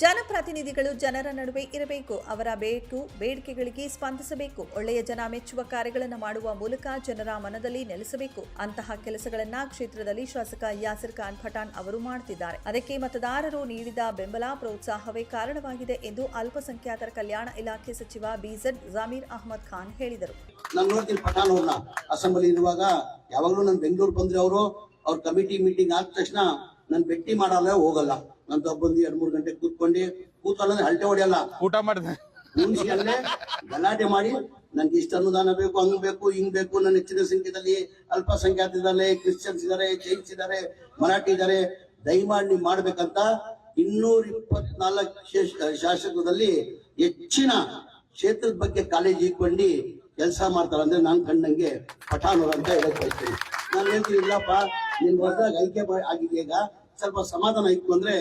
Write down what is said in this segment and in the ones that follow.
ಜನಪ್ರತಿನಿಧಿಗಳು ಜನರ ನಡುವೆ ಇರಬೇಕು. ಅವರ ಬೇಕು ಬೇಡಿಕೆಗಳಿಗೆ ಸ್ಪಂದಿಸಬೇಕು. ಒಳ್ಳೆಯ ಜನ ಮೆಚ್ಚುವ ಕಾರ್ಯಗಳನ್ನು ಮಾಡುವ ಮೂಲಕ ಜನರ ಮನದಲ್ಲಿ ನೆಲೆಸಬೇಕು. ಅಂತಹ ಕೆಲಸಗಳನ್ನ ಕ್ಷೇತ್ರದಲ್ಲಿ ಶಾಸಕ ಯಾಸಿರ್ ಖಾನ್ ಪಠಾಣ್ ಅವರು ಮಾಡುತ್ತಿದ್ದಾರೆ ಅದಕ್ಕೆ ಮತದಾರರು ನೀಡಿದ ಬೆಂಬಲ ಪ್ರೋತ್ಸಾಹವೇ ಕಾರಣವಾಗಿದೆ ಎಂದು ಅಲ್ಪಸಂಖ್ಯಾತರ ಕಲ್ಯಾಣ ಇಲಾಖೆ ಸಚಿವ ಬಿಜೆಡ್ ಜಮೀರ್ ಅಹಮದ್ ಖಾನ್ ಹೇಳಿದರು. ಯಾವಾಗ್ಲೂ ನಾನು ಬೆಂಗಳೂರು ಬಂದ್ರೆ ಅವರು, ಅವ್ರ ಕಮಿಟಿ ಮೀಟಿಂಗ್ ಆದ ತಕ್ಷಣ ನಾನು ಭೇಟಿ ಮಾಡಲ್ಲ ಹೋಗಲ್ಲ. ನಾನು ಬಂದು ಎರಡ್ ಮೂರ್ ಗಂಟೆ ಕೂತ್ಕೊಂಡು ಕೂತ್ಕೊಳ್ಳೋದ್ರೆ ಹಲ್ಟೆ ಹೊಡೆಯಲ್ಲ. ಊಟ ಮಾಡಿದೆ. ಮುಂಚಿಯಲ್ಲೇ ಗಲಾಟೆ ಮಾಡಿ ನನ್ಗೆ ಇಷ್ಟ ಅನುದಾನ ಬೇಕು ಹಂಗ್ ಬೇಕು ಹಿಂಗ್ ಬೇಕು ನನ್ನ ಹೆಚ್ಚಿನ ಸಂಖ್ಯೆಯಲ್ಲಿ ಅಲ್ಪಸಂಖ್ಯಾತ ಇದ್ದಾರೆ ಕ್ರಿಶ್ಚಿಯನ್ಸ್ ಇದಾರೆ ಜೈನ್ಸ್ ಇದಾರೆ ಮರಾಠಿ ಇದಾರೆ ದಯಮಾಡಿ ನೀವು ಮಾಡ್ಬೇಕಂತ ಇನ್ನೂರ ಇಪ್ಪತ್ನಾಲ್ಕು ಶಾಸಕದಲ್ಲಿ ಹೆಚ್ಚಿನ ಕ್ಷೇತ್ರದ ಬಗ್ಗೆ ಕಾಲೇಜ್ ಇಟ್ಕೊಂಡು ಕೆಲಸ ಮಾಡ್ತಾರೆ ಅಂದ್ರೆ ನಾನ್ ಕಂಡಂಗೆ ಪಠಾಣರು ಅಂತ ಹೇಳಕ್ ಬಯಸ್ತೀನಿ. ನಾನು ಹೇಳ್ತೀನಿ ಇಲ್ಲಪ್ಪ ನಿನ್ ಹೊಸದಾಗ ಆಯ್ಕೆ ಆಗಿದೆ ಈಗ? ಸ್ವಲ್ಪ ಸಮಾಧಾನ ಇತ್ತು ಅಂದ್ರೆ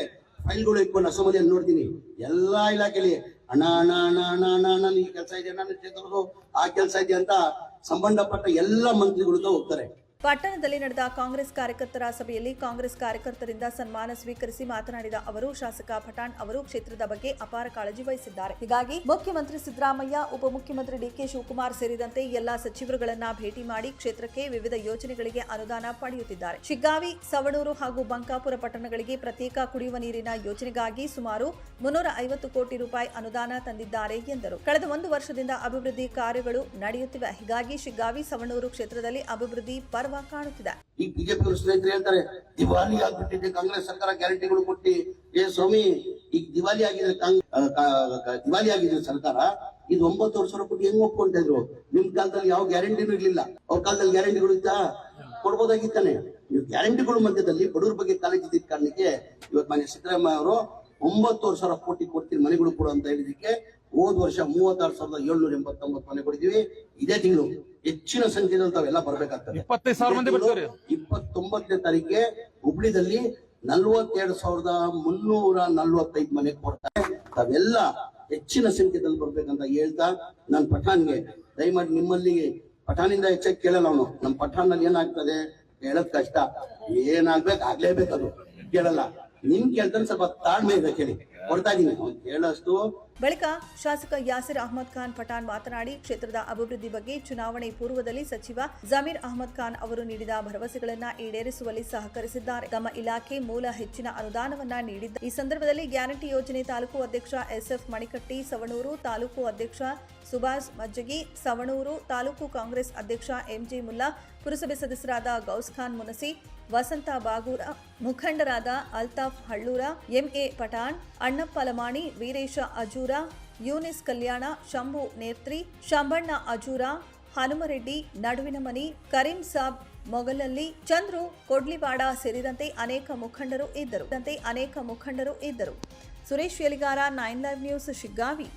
ಫೈಲ್ಗಳು ಇಟ್ಕೊಂಡು ಅಸೆಂಬ್ಲಿಯಲ್ಲಿ ನೋಡ್ತೀನಿ. ಎಲ್ಲಾ ಇಲಾಖೆಯಲ್ಲಿ ಅಣ್ಣ ಅಣ್ಣ ಅಣ್ಣ ಅಣ್ಣ ಅಣ್ಣ ಈ ಕೆಲಸ ಇದೆ ಆ ಕೆಲಸ ಇದೆ ಅಂತ ಸಂಬಂಧಪಟ್ಟ ಎಲ್ಲ ಮಂತ್ರಿಗಳು ಹೋಗ್ತಾರೆ. ಪಟ್ಟಣದಲ್ಲಿ ನಡೆದ ಕಾಂಗ್ರೆಸ್ ಕಾರ್ಯಕರ್ತರ ಸಭೆಯಲ್ಲಿ ಕಾಂಗ್ರೆಸ್ ಕಾರ್ಯಕರ್ತರಿಂದ ಸನ್ಮಾನ ಸ್ವೀಕರಿಸಿ ಮಾತನಾಡಿದ ಅವರು, ಶಾಸಕ ಪಠಾಣ್ ಅವರು ಕ್ಷೇತ್ರದ ಬಗ್ಗೆ ಅಪಾರ ಕಾಳಜಿ ವಹಿಸಿದ್ದಾರೆ. ಹೀಗಾಗಿ ಮುಖ್ಯಮಂತ್ರಿ ಸಿದ್ದರಾಮಯ್ಯ, ಉಪಮುಖ್ಯಮಂತ್ರಿ ಡಿಕೆ ಶಿವಕುಮಾರ್ ಸೇರಿದಂತೆ ಎಲ್ಲಾ ಸಚಿವರುಗಳನ್ನ ಭೇಟಿ ಮಾಡಿ ಕ್ಷೇತ್ರಕ್ಕೆ ವಿವಿಧ ಯೋಜನೆಗಳಿಗೆ ಅನುದಾನ ಪಡೆಯುತ್ತಿದ್ದಾರೆ. ಶಿಗ್ಗಾವಿ, ಸವಣೂರು ಹಾಗೂ ಬಂಕಾಪುರ ಪಟ್ಟಣಗಳಿಗೆ ಪ್ರತ್ಯೇಕ ಕುಡಿಯುವ ನೀರಿನ ಯೋಜನೆಗಾಗಿ ಸುಮಾರು ಮುನ್ನೂರ ಐವತ್ತು ಕೋಟಿ ರೂಪಾಯಿ ಅನುದಾನ ತಂದಿದ್ದಾರೆ ಎಂದರು. ಕಳೆದ ಒಂದು ವರ್ಷದಿಂದ ಅಭಿವೃದ್ಧಿ ಕಾರ್ಯಗಳು ನಡೆಯುತ್ತಿವೆ. ಹೀಗಾಗಿ ಶಿಗ್ಗಾವಿ, ಸವಣೂರು ಕ್ಷೇತ್ರದಲ್ಲಿ ಅಭಿವೃದ್ಧಿ ಪರ್ವ ಕಾಣುತ್ತಿದೆ. ಈ ಬಿಜೆಪಿ ಸ್ನೇಹಿತರು ಹೇಳ್ತಾರೆ, ದಿವಾಲಿ ಆಗ್ಬಿಟ್ಟಿದೆ, ಕಾಂಗ್ರೆಸ್ ಸರ್ಕಾರ ಗ್ಯಾರಂಟಿಗಳು ಕೊಟ್ಟಿ. ಏ ಸ್ವಾಮಿ ಈಗ ದಿವಾಲಿ ಆಗಿದೆ ದಿವಾಲಿ ಆಗಿದೆ ಸರ್ಕಾರ. ಇದು ಒಂಬತ್ತು ವರ್ಷ ಕೊಟ್ಟು ಹೆಂಗ್ ಒಪ್ಕೊಂತ ನಿಮ್ ಕಾಲದಲ್ಲಿ ಯಾವ ಗ್ಯಾರಂಟಿನೂ ಇರ್ಲಿಲ್ಲ. ಅವ್ರ ಕಾಲದಲ್ಲಿ ಗ್ಯಾರಂಟಿಗಳು ಇತ್ತಾ? ಕೊಡ್ಬೋದಾಗಿತ್ತಾನೆ. ನೀವು ಗ್ಯಾರಂಟಿಗಳು ಮಧ್ಯದಲ್ಲಿ ಬಡವ್ರ ಬಗ್ಗೆ ಕಾಲೇಜ್ ಇದ್ದಿದ್ದ ಕಾರಣಕ್ಕೆ ಇವತ್ತು ಮಾನ್ಯ ಸಿದ್ದರಾಮಯ್ಯ ಅವರು ಒಂಬತ್ತು ವರ್ಷ ಕೋಟಿ ಕೊಡ್ತೀನಿ, ಮನೆಗಳು ಕೊಡು ಅಂತ ಹೇಳಿದಕ್ಕೆ ಹೋದ್ ವರ್ಷ ಮೂವತ್ತಾರು ಸಾವಿರದ ಏಳ್ನೂರ ಎಂಬತ್ತೊಂಬತ್ತು ಮನೆ ಕೊಡಿದೀವಿ ಇದೇ ತಿಂಗಳು ಹೆಚ್ಚಿನ ಸಂಖ್ಯೆಯಲ್ಲಿ ತಾವೆಲ್ಲ ಬರ್ಬೇಕಾಗ್ತದೆ. ಇಪ್ಪತ್ತೊಂಬತ್ತನೇ ತಾರೀಕಿಗೆ ಹುಬ್ಳಿದಲ್ಲಿ ನಲ್ವತ್ತೆರಡು ಸಾವಿರದ ಮುನ್ನೂರ ನಲ್ವತ್ತೈದು ಮನೆ ಕೊಡ್ತಾರೆ. ತಾವೆಲ್ಲ ಹೆಚ್ಚಿನ ಸಂಖ್ಯೆದಲ್ಲಿ ಬರ್ಬೇಕಂತ ಹೇಳ್ತಾ ನಾನು ಪಠಾಣ್ಗೆ ದಯಮಾಡಿ ನಿಮ್ಮಲ್ಲಿ ಪಠಾಣಿಂದ ಹೆಚ್ಚಾಗಿ ಕೇಳಲ್ಲ ಅವನು. ನಮ್ಮ ಪಠಾಣಲ್ಲಿ ಏನಾಗ್ತದೆ? ಹೇಳದ್ ಕಷ್ಟ. ಏನಾಗ್ಬೇಕು ಆಗ್ಲೇಬೇಕದು ಕೇಳಲ್ಲ. ನಿಮ್ ಕೇಳ್ತಾನೆ ಸ್ವಲ್ಪ ತಾಳ್ಮೆ ಇದೆ ಕೇಳಿ. ಕೊಡ್ತಾ ಇದೀನಿ. ಅವ್ನು ಕೇಳೋಷ್ಟು ಬಳಿಕ ಶಾಸಕ ಯಾಸಿರ್ ಅಹಮದ್ ಖಾನ್ ಪಠಾಣ್ ಮಾತನಾಡಿ, ಕ್ಷೇತ್ರದ ಅಭಿವೃದ್ಧಿ ಬಗ್ಗೆ ಚುನಾವಣೆ ಪೂರ್ವದಲ್ಲಿ ಸಚಿವ ಜಮೀರ್ ಅಹಮದ್ ಖಾನ್ ಅವರು ನೀಡಿದ ಭರವಸೆಗಳನ್ನು ಈಡೇರಿಸುವಲ್ಲಿ ಸಹಕರಿಸಿದ್ದಾರೆ. ತಮ್ಮ ಇಲಾಖೆ ಮೂಲ ಹೆಚ್ಚಿನ ಅನುದಾನವನ್ನ ನೀಡಿದ್ದ ಈ ಸಂದರ್ಭದಲ್ಲಿ ಗ್ಯಾರಂಟಿ ಯೋಜನೆ ತಾಲೂಕು ಅಧ್ಯಕ್ಷ ಎಸ್ಎಫ್ ಮಣಿಕಟ್ಟಿ, ಸವಣೂರು ತಾಲೂಕು ಅಧ್ಯಕ್ಷ ಸುಭಾಷ್ ಮಜ್ಜಗಿ, ಸವಣೂರು ತಾಲೂಕು ಕಾಂಗ್ರೆಸ್ ಅಧ್ಯಕ್ಷ ಎಂಜಿ ಮುಲ್ಲಾ, ಪುರಸಭೆ ಸದಸ್ಯರಾದ ಗೌಸ್ ಖಾನ್ ಮುನಸಿ, ವಸಂತ ಬಾಗೂರ, ಮುಖಂಡರಾದ ಅಲ್ತಾಫ್ ಹಳ್ಳೂರ, ಎಂಎ ಪಠಾಣ್, ಅಣ್ಣಪ್ಪ ಲಮಾಣಿ, ವೀರೇಶ ಅಜೂರ ಯೂನಿಸ್ ಕಲ್ಯಾಣ, ಶಂಭು ನೇತ್ರಿ, ಶಂಭಣ್ಣ ಅಜೂರ, ಹನುಮರೆಡ್ಡಿ, ನಡುವಿನ ಮನಿ, ಕರೀಂ ಸಾಬ್, ಮೊಗಲಲ್ಲಿ, ಚಂದ್ರು, ಕೊಡ್ಲಿವಾಡ ಸೇರಿದಂತೆ ಅನೇಕ ಮುಖಂಡರು ಇದ್ದರು. ಅನೇಕ ಮುಖಂಡರು ಇದ್ದರು. Suresh Yaligara nine live news, Shiggavi.